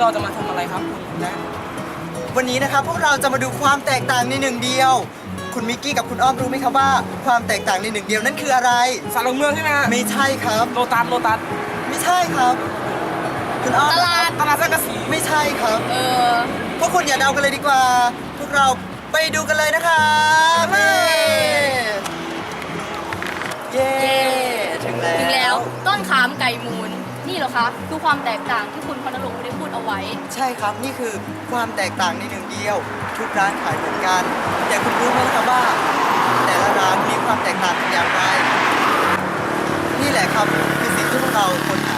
เราจะมาทำอะไรครับคุณและวันนี้นะครับพวกเราจะมาดูความแตกต่างในหนึ่งเดียว คุณมิกกี้กับคุณอ้อมรู้ไหมครับว่า ความแตกต่างในหนึ่งเดียวนั่นคืออะไรสารหลักเมืองใช่ไหมฮะไม่ใช่ครับ โลตัสโลตัสไม่ใช่ครับ คุณอ้อมตนะลาคดรับตลาดสังกะสีไม่ใช่ครับ เออ พวกคุณอย่าเดากันเลยดีกว่า พวกเราไปดูกันเลยนะครับเย้เย้ ถึงแล้ว ถึงแล้ว ต้นขามไก่มูล นี่เหรอคะคือความแตกต่างที่คุณพนรงค์ได้พูดเอาไว้ ใช่ครับนี่คือความแตกต่างในหนึ่งเดียว ทุกร้านขายเหมือนกัน แต่คุณรู้ไหมครับว่า แต่ละร้านมีความแตกต่างอย่างไร นี่แหละครับคือสิ่งที่พวกเราคนหา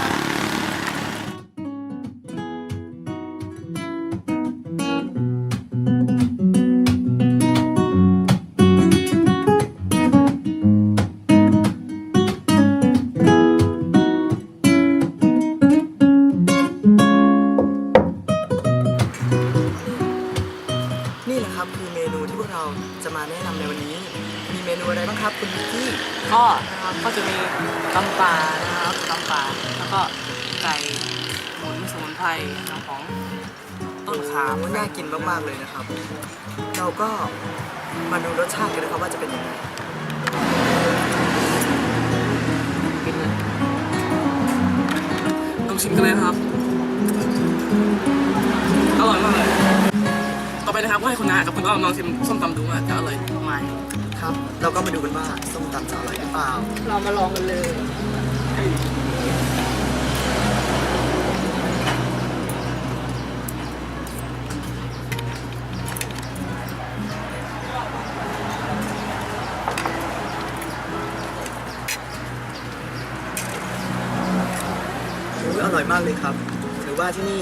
นี่แหละครับคือเมนูที่พวกเราจะมาแนะนำในวันนี้ มีเมนูอะไรบ้างครับคุณมิกกี้ก็นะครับก็จะมีตำป่านะครับตำป่าแล้วก็ไก่หมุนสมุนไพรของต้นขามโอ้น่ากินมากๆเลยนะครับ เราก็มาดูรสชาติกันนะครับว่าจะเป็นยังไงกินเลยลองชิมกันเลยนะครับ ต่อไปนะครับก็ให้คุณนากับคุณอ้อมลองชิมส้มตำดูว่าจะอร่อยไหมครับ เราก็มาดูกันว่าส้มตำจะอร่อยหรือเปล่า เรามาลองกันเลยอุ๊ยอร่อยมากเลยครับ ถือว่าที่นี่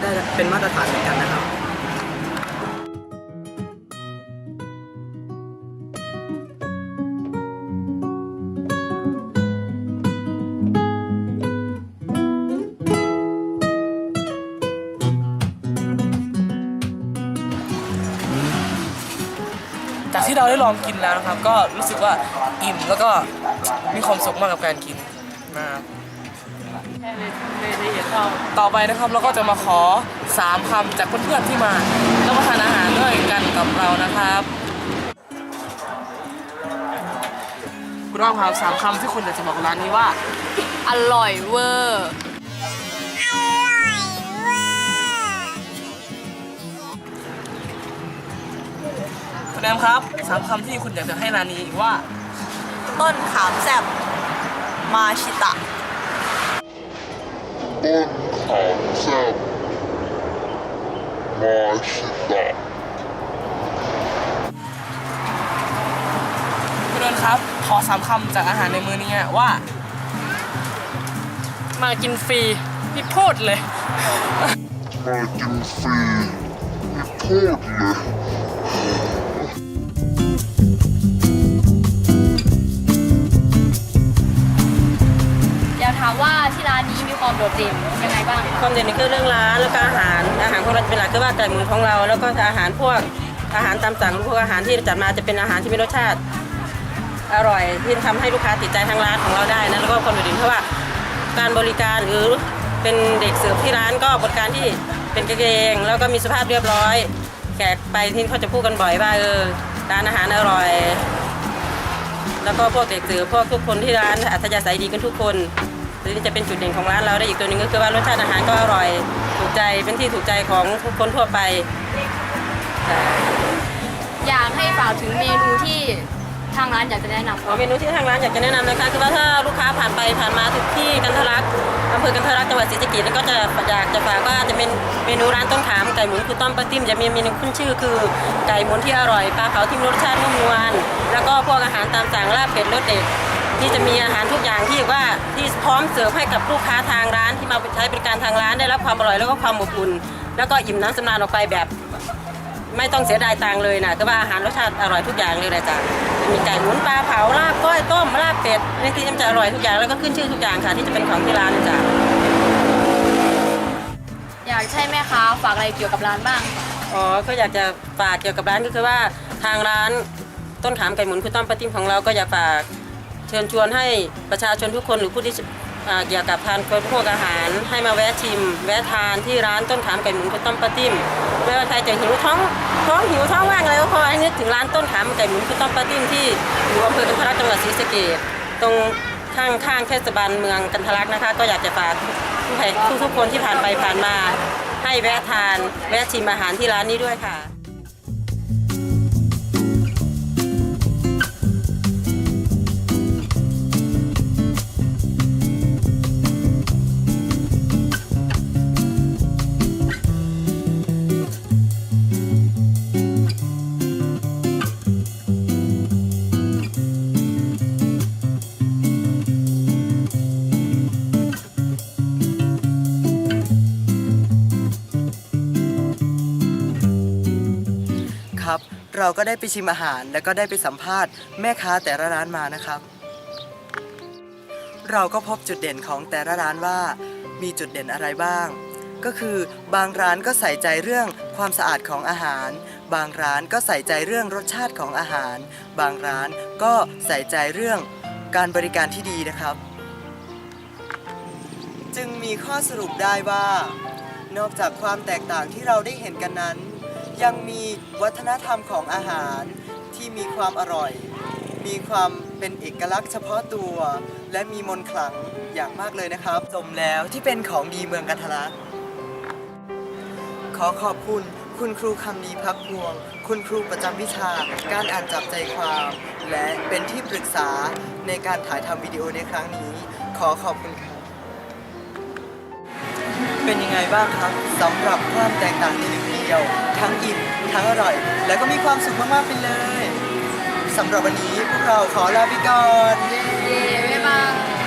ได้เป็นมาตรฐานเหมือนกันนะครับ จากที่เราได้ลองกินแล้วนะครับ ก็รู้สึกว่าอิ่มแล้วก็มีความสุขมากกับการกินนะครับต่อไปนะครับเราก็จะมาขอสามคำจากเพื่อนๆที่มารับประทานอาหารด้วยกันกับเรานะครับคุณอ้อมครับสามคำที่คุณอยากจะบอกร้านนี้ว่า อร่อยเวอร์ มครับสามคำที่คุณอยากจะให้ร้านนี้ว่า ต้นขามแซบมาชิตะ ต้นขามแซ่บมาชิตะคุณเดินครับ ขอสามคำจากอาหารในมื้อนี้ว่า มากินฟรีพี่พูดเลย มากินฟรีไม่พูดเลยอย โดดเด่นยังไงบ้างความเด่นนี่คือเรื่องร้านแล้วก็อาหารอาหารของเราจะเป็นหลักคือว่าไก่หมูของเรา แล้วก็อาหารพวกอาหารตามสั่งพวกอาหารที่จัดมาจะเป็นอาหารที่มีรสชาติ อร่อยที่ทำให้ลูกค้าติดใจทางร้านของเราได้นะแล้วก็ความโดดเด่นเพราะว่าการบริการหรือเป็นเด็กเสิร์ฟที่ร้านก็บริการที่เป็นกันเองแล้วก็มีสภาพเรียบร้อย แขกไปที่เขาจะพูดกันบ่อยว่าเออร้านอาหารอร่อย แล้วก็พวกเด็กเสิร์ฟพวกทุกคนที่ร้านอัธยาศัยดีกันทุกคน นี่จะเป็นจุดเด่นของร้านเราได้อีกตัวหนึ่งก็คือว่ารสชาติอาหารก็อร่อยถูกใจเป็นที่ถูกใจของคนทั่วไปค่ะอยากให้ฝากถึงเมนูที่ทางร้านอยากจะแนะนำอ๋อเมนูที่ทางร้านอยากจะแนะนำนะคะคือว่าถ้าลูกค้าผ่านไปผ่านมาทุกที่กันทะลักอำเภอกันทะลักจังหวัดศรีสะเกษก็จะอยากจะฝากว่าจะเป็นเมนูร้านต้นขามไก่หมุนคือต้อมปลาติ้มจะมีเมนูขึ้นชื่อคือไก่หมุนที่อร่อยปลาเผาที่รสชาตินุ่มนวลแล้วก็พวกอาหารตามสั่งลาบเป็ดรสเด็ด ที่จะมีอาหารทุกอย่างที่ว่าที่พร้อมเสิร์ฟให้กับลูกค้าทางร้านที่มาใช้บริการทางร้านได้รับความอร่อยแล้วก็ความอบอุ่นแล้วก็อิ่มน้ำสำราญออกไปแบบ ไม่ต้องเสียดายตังค์เลยนะแต่ว่าอาหารรสชาติอร่อยทุกอย่างเลยนะจ๊ะจะมีไก่หมุนปลาเผาลาบก้อยต้มลาบเป็ดนี่ที่มันจะอร่อยทุกอย่างแล้วก็ขึ้นชื่อทุกอย่างค่ะ ที่จะเป็นของที่ร้านนะจ๊ะอยากให้แม่ค้าฝากอะไรเกี่ยวกับร้านบ้างอ๋อก็อยากจะฝากเกี่ยวกับร้านก็คือว่าทางร้านต้นขามไก่หมุนคุณต้อมปลาติ้มของเราก็อยากฝาก เชิญชวนให้ประชาชนทุกคนหรือผู้ที่อ่าเกี่ยวกับการบริโภคอาหาร ให้มาแวะชิม แวะทานที่ร้านต้นขามไก่หมุนข้าวต้มปลาติ้มไม่ว่าใครจะหิวท้องท้องหิวท้องว่างอะไรก็ขอให้นึกถึงร้านต้นขามไก่หมุนข้าวต้มปลาติ้มที่อยู่อำเภอกันทรักษณ์จังหวัดศรีสะเกษตรงข้างข้างเทศบาลเมืองกันทรลักษ์นะคะ ก็อยากจะฝากทุกใครทุกคนที่ผ่านไปผ่านมา ให้แวะทาน แวะชิมอาหารที่ร้านนี้ด้วยค่ะ เราก็ได้ไปชิมอาหาร แล้วก็ได้ไปสัมภาษณ์แม่ค้าแต่ละร้านมานะครับ เราก็พบจุดเด่นของแต่ละร้านว่ามีจุดเด่นอะไรบ้าง ก็คือบางร้านก็ใส่ใจเรื่องความสะอาดของอาหาร บางร้านก็ใส่ใจเรื่องรสชาติของอาหาร บางร้านก็ใส่ใจเรื่องการบริการที่ดีนะครับ จึงมีข้อสรุปได้ว่า นอกจากความแตกต่างที่เราได้เห็นกันนั้น ยังมีวัฒนธรรมของอาหารที่มีความอร่อย มีความเป็นเอกลักษณ์เฉพาะตัว และมีมนต์ขลังอย่างมากเลยนะครับสมแล้วที่เป็นของดีเมืองกันทะลักขอขอบคุณคุณครูคำดีพักพวง คุณครูประจำวิชา การอ่านจับใจความ และเป็นที่ปรึกษาในการถ่ายทำวิดีโอในครั้งนี้ ขอขอบคุณครับเป็นยังไงบ้างครับสำหรับความแตกต่างในหนึ่ง ดียว ทั้งอิ่มทั้งอร่อย แล้วก็มีความสุขมากๆไปเลยสำหรับวันนี้พวกเราขอลาไปก่อน เย้บ๊ายบาย